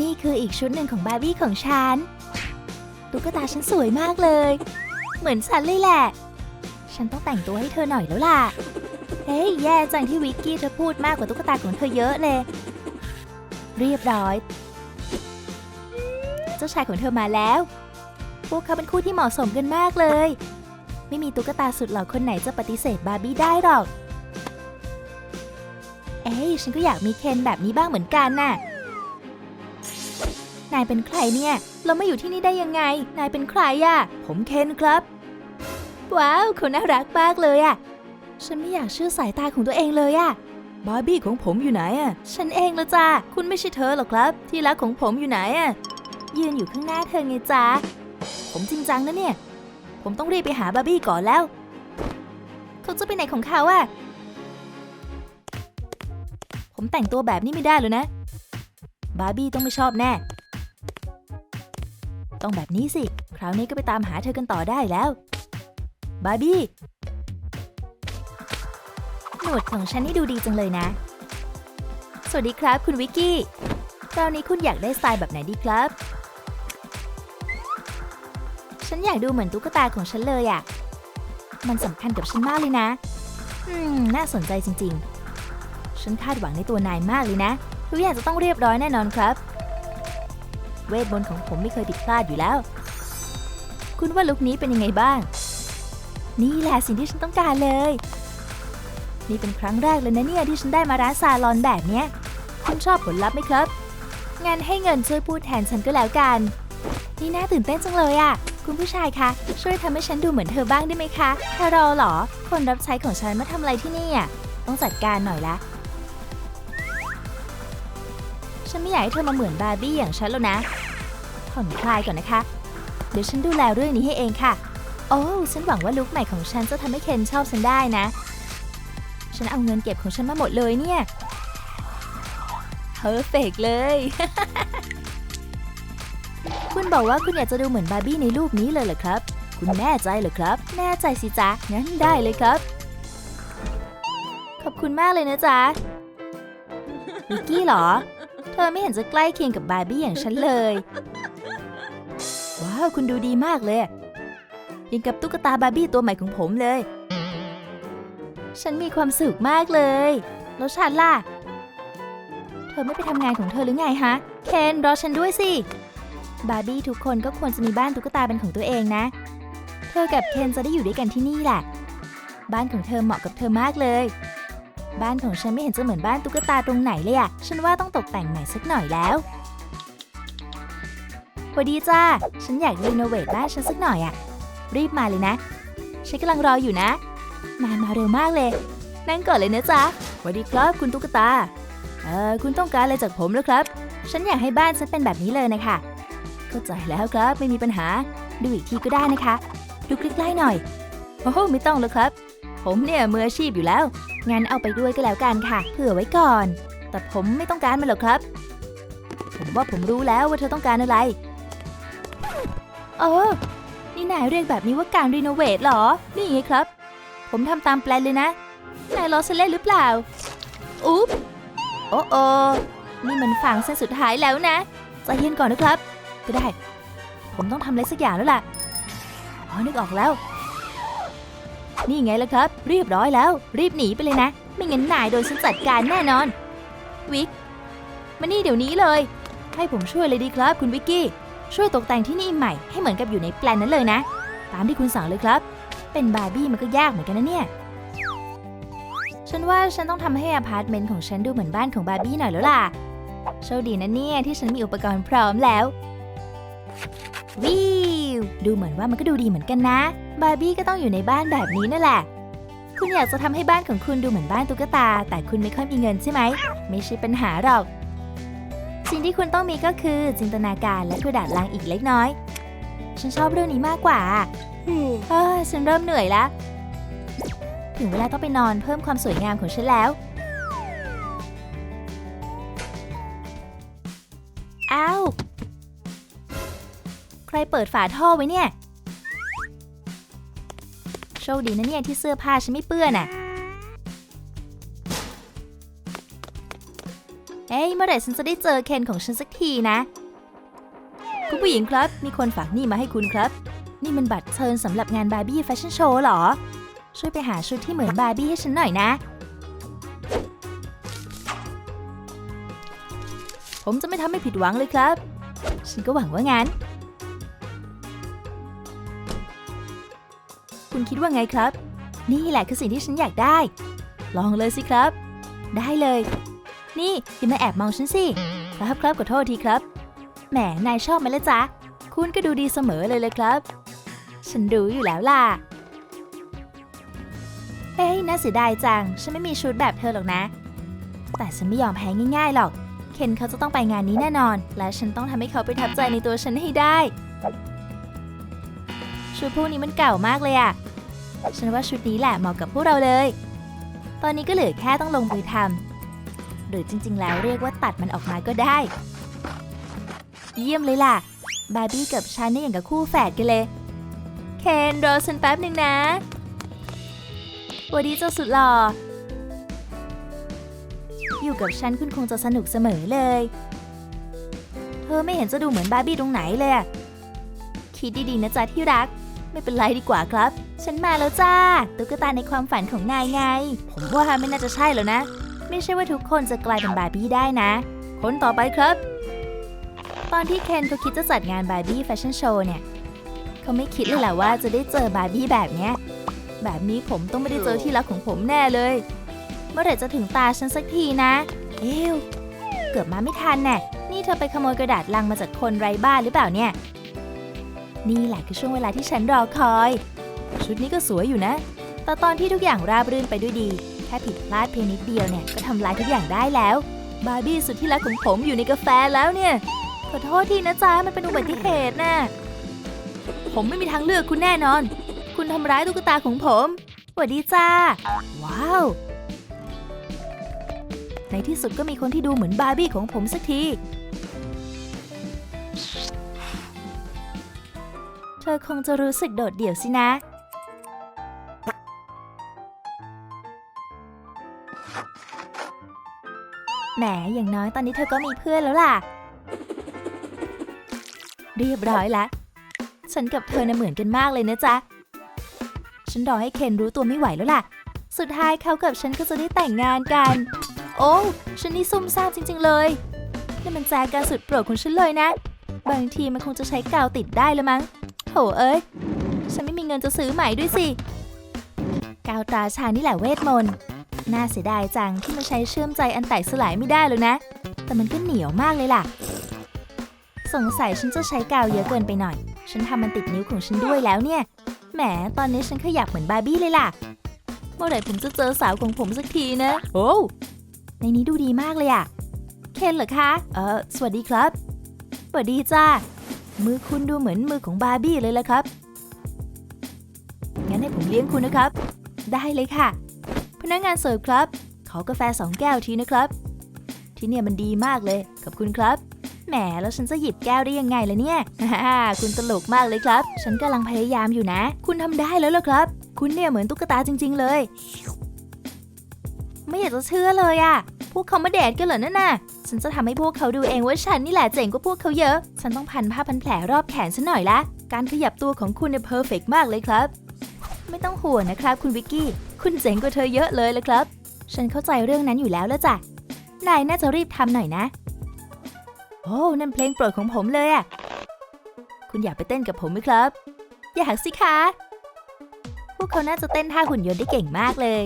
นี่คืออีกชุดหนึ่งของบาร์บี้ของฉัน ตุ๊กตาฉันสวยมากเลย เหมือนฉันเลยแหละ ฉันต้องแต่งตัวให้เธอหน่อยแล้วล่ะ เฮ้ยแย่จังที่วิกกี้เธอพูดมากกว่าตุ๊กตาของเธอเยอะเลย เรียบร้อย เจ้าชายของเธอมาแล้ว พวกเขาเป็นคู่ที่เหมาะสมกันมากเลย ไม่มีตุ๊กตาสุดหล่อคนไหนจะปฏิเสธบาร์บี้ได้หรอก เอ้ยฉันก็อยากมีเคนแบบนี้บ้างเหมือนกันน่ะ นายเป็นใครเนี่ย เราไม่อยู่ที่นี่ได้ยังไง นายเป็นใครอะผมเคนครับ ว้าวเขาน่ารักมากเลยอะฉันไม่อยากเชื่อสายตาของตัวเองเลยอะบาร์บี้ของผมอยู่ไหนอะฉันเองละจ้าคุณไม่ใช่เธอหรอกครับ ที่รักของผมอยู่ไหนอะยืนอยู่ข้างหน้าเธอไงจ้าผมจริงจังนะเนี่ย ผมต้องรีบไปหาบาร์บี้ก่อนแล้ว เขาจะไปไหนของเขาอะผมแต่งตัวแบบนี้ไม่ได้เลยนะ บาร์บี้ต้องไม่ชอบแน่ ต้องแบบนี้สิ คราวนี้ก็ไปตามหาเธอกันต่อได้แล้ว บาร์บี้ หนวดของฉันนี่ดูดีจังเลยนะ สวัสดีครับคุณวิกกี้ คราวนี้คุณอยากได้สไตล์แบบไหนดีครับ ฉันอยากดูเหมือนตุ๊กตาของฉันเลยอะ่ะ มันสำคัญกับฉันมากเลยนะ อืม น่าสนใจจริง ๆ ฉันคาดหวังในตัวนายมากเลยนะทุกอย่างจะต้องเรียบร้อยแน่นอนครับ วทมนต์ของผมไม่เคยผิดพลาดอยู่แล้ว คุณว่าลุคนี้เป็นยังไงบ้าง นี่แหละสิ่งที่ฉันต้องการเลย นี่เป็นครั้งแรกเลยนะเนี่ยที่ฉันได้มาร้านซาลอนแบบเนี้ย คุณชอบผลลัพธ์ไหมครับงานให้เงินช่วยพูดแทนฉันก็แล้วกัน นี่น่าตื่นเต้นจังเลยอะ่ะ คุณผู้ชายคะช่วยทำให้ฉันดูเหมือนเธอบ้างได้ไหมคะแคารอเหรอ คนรับใช้ของฉันมาทำอะไรที่นี่อะต้องจัดการหน่อยละฉันไม่อยากให้เธอมาเหมือนบาร์บี้อย่างฉันแล้วนะ ผ่อนคลายก่อนนะคะ เดี๋ยวฉันดูแลเรื่องนี้ให้เองค่ะ โอ้ฉันหวังว่าลุคใหม่ของฉันจะทำให้เคนชอบฉันได้นะ ฉันเอาเงินเก็บของฉันมาหมดเลยเนี่ยเพอร์เฟกเลย คุณบอกว่าคุณอยากจะดูเหมือนบาร์บี้ในรูปนี้เลยเหรอครับ คุณแน่ใจเหรอครับ แน่ใจสิจ๊ะ งั้นได้เลยครับ ขอบคุณมากเลยนะจ๊ะวิกกี้เหรอ เธอไม่เห็นจะใกล้เคียงกับบาร์บี้อย่างฉันเลยาวคุณดูดีมากเลย ยังกับตุ๊กตาบาร์บี้ตัวใหม่ของผมเลย ฉันมีความสุขมากเลย แล้วฉันล่ะ เธอไม่ไปทำงานของเธอหรือไงฮะ เคนรอฉันด้วยสิ บาร์บี้ทุกคนก็ควรจะมีบ้านตุ๊กตาเป็นของตัวเองนะ เธอกับเคนจะได้อยู่ด้วยกันที่นี่แหละ บ้านของเธอเหมาะกับเธอมากเลย บ้านของฉันไม่เห็นจะเหมือนบ้านตุ๊กตาตรงไหนเลยอะฉันว่าต้องตกแต่งใหม่สักหน่อยแล้ว วัสดีจ้า ฉันอยากรีโนเวทบ้านฉันสักหน่อยอะรีบมาเลยนะ ฉันกำลังรออยู่นะ นายมาเร็วมากเลย นั่งก่อนเลยนะจ๊ะสวัสดีครับคุณตุ๊กตา เออคุณต้องการอะไรจากผมแล้วครับ ฉันอยากให้บ้านฉันเป็นแบบนี้เลยนะคะ เข้าใจแล้วครับไม่มีปัญหา ดูอีกทีก็ได้นะคะ ดูใกล้ๆหน่อย โอ้โหไม่ต้องแล้วครับ ผมเนี่ยมืออาชีพอยู่แล้ว งั้นเอาไปด้วยก็แล้วกันค่ะ เผื่อไว้ก่อน แต่ผมไม่ต้องการมันหรอกครับ ผมว่าผมรู้แล้วว่าเธอต้องการอะไร เออ นี่นายเรียกแบบนี้ว่าการรีโนเวทเหรอ นี่ไงครับ ผมทำตามแปลนเลยนะ นายล้อฉันเล่นหรือเปล่า อุ๊บ โอ้โอนี่มันฝังเส้นสุดท้ายแล้วนะใจเย็นก่อนนะครับ ก็ได้ ผมต้องทำอะไรสักอย่างแล้วล่ะ อ๋อ นึกออกแล้ว นี่ไงล่ะครับ เรียบร้อยแล้ว รีบหนีไปเลยนะ ไม่งั้นนายโดนฉันจัดการแน่นอน วิก มานี่เดี๋ยวนี้เลย ให้ผมช่วยเลยดีครับ คุณวิกกี้ ช่วยตกแต่งที่นี่ใหม่ให้เหมือนกับอยู่ในแปลนนั้นเลยนะ ตามที่คุณสั่งเลยครับ เป็นบาร์บี้มันก็ยากเหมือนกันนะเนี่ย ฉันว่าฉันต้องทำให้อพาร์ตเมนต์ของฉันดูเหมือนบ้านของบาร์บี้หน่อยแล้วล่ะ โชคดีนะเนี่ยที่ฉันมีอุปกรณ์พร้อมแล้ววิวดูเหมือนว่ามันก็ดูดีเหมือนกันนะ บาร์บี้ก็ต้องอยู่ในบ้านแบบนี้นั่นแหละคุณอยากจะทำให้บ้านของคุณดูเหมือนบ้านตุ๊กตา แต่คุณไม่ค่อยมีเงินใช่ไหม ไม่ใช่ปัญหาหรอก สิ่งที่คุณต้องมีก็คือจินตนาการและกระดาษลังอีกเล็กน้อย ฉันชอบเรื่องนี้มากกว่าเฮ้ยฉันเริ่มเหนื่อยแล้ว ถึงเวลาต้องไปนอนเพิ่มความสวยงามของฉันแล้ว อ้าว ใครเปิดฝาท่อไว้เนี่ย โชคดีนะเนี่ยที่เสื้อผ้าฉันไม่เปื้อนอะเเฮ้ยเมื่อไหร่ฉันจะได้เจอเคนของฉันสักทีนะ คุณผู้หญิงครับ มีคนฝากนี่มาให้คุณครับ นี่มันบัตรเชิญสำหรับงานบาร์บี้แฟชั่นโชว์เหรอ ช่วยไปหาชุดที่เหมือนบาร์บี้ให้ฉันหน่อยนะ ผมจะไม่ทำให้ผิดหวังเลยครับ ฉันก็หวังว่างั้น คุณคิดว่าไงครับ นี่แหละคือสิ่งที่ฉันอยากได้ ลองเลยสิครับ ได้เลย นี่อย่ามาแอบมองฉันสิ ครับครับขอโทษทีครับ แหม นายชอบไหมล่ะจ๊ะ คุณก็ดูดีเสมอเลยเลยครับ ฉันรู้อยู่แล้วล่ะเฮ้ยน่าเสียดายจัง ฉันไม่มีชุดแบบเธอหรอกนะ แต่ฉันไม่ยอมแพ้ง่ายๆหรอก เคนเขาจะต้องไปงานนี้แน่นอน และฉันต้องทำให้เขาประทับใจในตัวฉันให้ได้ ชุดพวกนี้มันเก่ามากเลยอะฉันว่าชุดนี้แหละเหมาะกับพวกเราเลย ตอนนี้ก็เหลือแค่ต้องลงมือทำ หรือจริง ๆ แล้วเรียกว่าตัดมันออกมาก็ได้ เยี่ยมเลยล่ะ บาร์บี้กับฉันนี่อย่างกับคู่แฝดกันเลย เคนรอฉันแป๊บหนึ่งนะวัสดีเจ้าสุดหล่อ อยู่กับฉันคุณคงจะสนุกเสมอเลย เธอไม่เห็นจะดูเหมือนบาร์บี้ตรงไหนเลยอะคิดดีๆนะจ๊ะที่รัก ไม่เป็นไรดีกว่าครับ ฉันมาแล้วจ้า ตุ๊กตาในความฝันของนายไง ผมว่าไม่น่าจะใช่แล้วนะ ไม่ใช่ว่าทุกคนจะกลายเป็นบาร์บี้ได้นะ คนต่อไปครับ ตอนที่เคนเขาคิดจะจัดงานบาร์บี้แฟชั่นโชว์เนี่ย เขาไม่คิดเลยแหละว่าจะได้เจอบาร์บี้แบบเนี้ย แบบนี้ผมต้องไม่ได้เจอที่รักของผมแน่เลย เมื่อไหร่จะถึงตาฉันสักทีนะ เอวเกือบมาไม่ทันแน่นี่เธอไปขโมยกระดาษลังมาจากคนไร้บ้านหรือเปล่าเนี่ย นี่แหละคือช่วงเวลาที่ฉันรอคอย ชุดนี้ก็สวยอยู่นะ แต่ตอนที่ทุกอย่างราบรื่นไปด้วยดี ค่ผิดพลาดเพียงนิดเดียวเนี่ยก็ทำลายทุกอย่างได้แล้ว บาร์บี้สุดที่รักของผมอยู่ในกาแฟแล้วเนี่ย ขอโทษทีนะจ๊ะมันเป็นอุบัติเหตุนะผมไม่มีทางเลือกคุณแน่นอน คุณทำร้ายตุ๊กตาของผมสวัสดีจ้า ว้าว ในที่สุดก็มีคนที่ดูเหมือนบาร์บี้ของผมสักที เธอคงจะรู้สึกโดดเดี่ยวสินะ มอย่างน้อยตอนนี้เธอก็มีเพื่อนแล้วล่ะ เรียบร้อยละฉันกับเธอน่ะเหมือนกันมากเลยนะจ๊ะ ฉันรอให้เคนรู้ตัวไม่ไหวแล้วล่ะ สุดท้ายเขากับฉันก็จะได้แต่งงานกัน โอ้ฉันนี่ซุ่มซ่ามจริง ๆ เลยนี่มันแจกันสุดโปรดของฉันเลยนะ บางทีมันคงจะใช้กาวติดได้ละมั้งโถเอ้ย ฉันไม่มีเงินจะซื้อใหม่ด้วยสิ กาวตราชานี่แหละเวทมนต์ น่าเสียดายจังที่มันใช้เชื่อมใจอันแตกสลายไม่ได้เลยนะ แต่มันก็เหนียวมากเลยล่ะ สงสัยฉันจะใช้กาวเยอะเกินไปหน่อย ฉันทำมันติดนิ้วของฉันด้วยแล้วเนี่ย แหม ตอนนี้ฉันขยับเหมือนบาร์บี้เลยล่ะ เมื่อไหร่ผมจะเจอสาวของผมสักทีนะ โอ้ในนี้ดูดีมากเลยอะเคนเหรอคะ เออสวัสดีครับ สวัสดีจ้า มือคุณดูเหมือนมือของบาร์บี้เลยละครับ งั้นให้ผมเลี้ยงคุณนะครับ ได้เลยค่ะ พนักงานเสิร์ฟครับ ขอกาแฟสองแก้วทีนะครับ ที่เนี่ยมันดีมากเลย ขอบคุณครับ แหมแล้วฉันจะหยิบแก้วได้ยังไงล่ะเนี่ยฮ่าคุณตลกมากเลยครับ ฉันกำลังพยายามอยู่นะ คุณทำได้แล้วเหรอครับ คุณเนี่ยเหมือนตุ๊กตาจริง ๆ เลย ไม่อยากจะเชื่อเลยอะพวกเขามาแดดกันเหรอนั่นน่ะ ฉันจะทำให้พวกเขาดูเองว่าฉันนี่แหละเจ๋งกว่าพวกเขาเยอะ ฉันต้องพันผ้าพันแผลรอบแขนฉันหน่อยละ การขยับตัวของคุณเนี่ยเพอร์เฟกมากเลยครับ ไม่ต้องห่วงนะครับคุณวิกกี้ คุณเจ๋งกว่าเธอเยอะเลยละครับ ฉันเข้าใจเรื่องนั้นอยู่แล้วละจ้ะ นายน่าจะรีบทำหน่อยนะ โอ้นั่นเพลงโปรดของผมเลยอะคุณอยากไปเต้นกับผมไหมครับ อยากสิคะพวกเขาน่าจะเต้นท่าหุ่นยนต์ได้เก่งมากเลย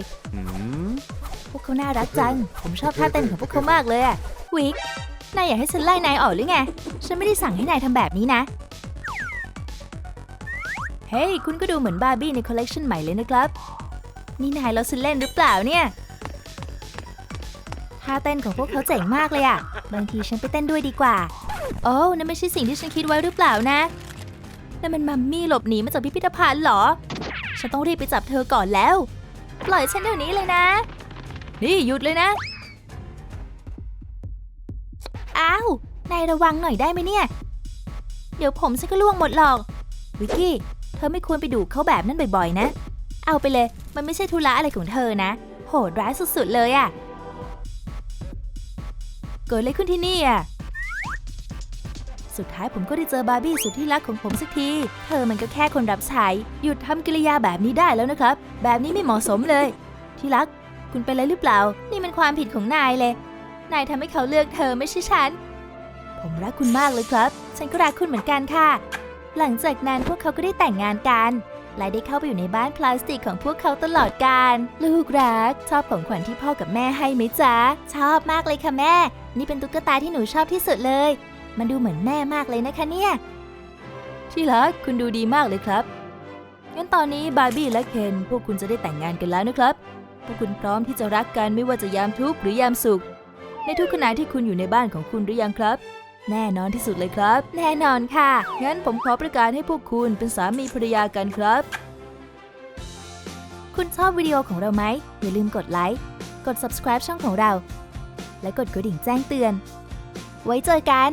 พวกเขาน่ารักจัง ผมชอบท่าเต้นของพวกเขามากเลยอะวิก นายอยากให้ฉันไล่นายออกหรือไง ฉันไม่ได้สั่งให้นายทำแบบนี้นะ เฮ้ย คุณก็ดูเหมือนบาร์บี้ในคอลเลกชันใหม่เลยนะครับ นี่นายเราฉันเล่นหรือเปล่าเนี่ยท่าเต้นของพวกเขาเจ๋งมากเลยอะบางทีฉันไปเต้นด้วยดีกว่า โอ้นั่นไม่ใช่สิ่งที่ฉันคิดไว้หรือเปล่านะนั่นมันมัมมี่หลบหนีมาจากพิพิธภัณฑ์เหรอ ฉันต้องรีบไปจับเธอก่อนแล้ว ปล่อยฉันเดี๋ยวนี้เลยนะ นี่หยุดเลยนะ อ้าว นายระวังหน่อยได้ไหมเนี่ย เดี๋ยวผมฉันก็ล่วงหมดหรอก วิกกี้ เธอไม่ควรไปดูเขาแบบนั้นบ่อยๆ นะ เอาไปเลย มันไม่ใช่ธุระอะไรของเธอนะ โหดร้ายสุดๆเลยอะเกิดอะไรขึ้นที่นี่อะ สุดท้ายผมก็ได้เจอบาร์บี้สุดที่รักของผมสักที เธอมันก็แค่คนรับใช้ หยุดทำกิริยาแบบนี้ได้แล้วนะครับ แบบนี้ไม่เหมาะสมเลย ที่รัก คุณเป็นอะไรหรือเปล่า นี่มันความผิดของนายเลย นายทำให้เขาเลือกเธอไม่ใช่ฉัน ผมรักคุณมากเลยครับ ฉันก็รักคุณเหมือนกันค่ะ หลังจากนั้นพวกเขาก็ได้แต่งงานกัน และได้เข้าไปอยู่ในบ้านพลาสติกของพวกเขาตลอดกาลลูกรัก ชอบของขวัญที่พ่อกับแม่ให้ไหมจ๊ะ ชอบมากเลยค่ะแม่ นี่เป็นตุ๊กตาที่หนูชอบที่สุดเลย มันดูเหมือนแม่มากเลยนะคะเนี่ย ที่รักคุณดูดีมากเลยครับ งั้นตอนนี้บาร์บี้และเคนพวกคุณจะได้แต่งงานกันแล้วนะครับ พวกคุณพร้อมที่จะรักกันไม่ว่าจะยามทุกข์หรือยามสุข ในทุกขณะที่คุณอยู่ในบ้านของคุณหรือยังครับ แน่นอนที่สุดเลยครับ แน่นอนค่ะ งั้นผมขอประกาศให้พวกคุณเป็นสามีภรรยากันครับ คุณชอบวิดีโอของเราไหม อย่าลืมกดไลค์ กด subscribe ช่องของเรา และกดกระดิ่งแจ้งเตือน ไว้เจอกัน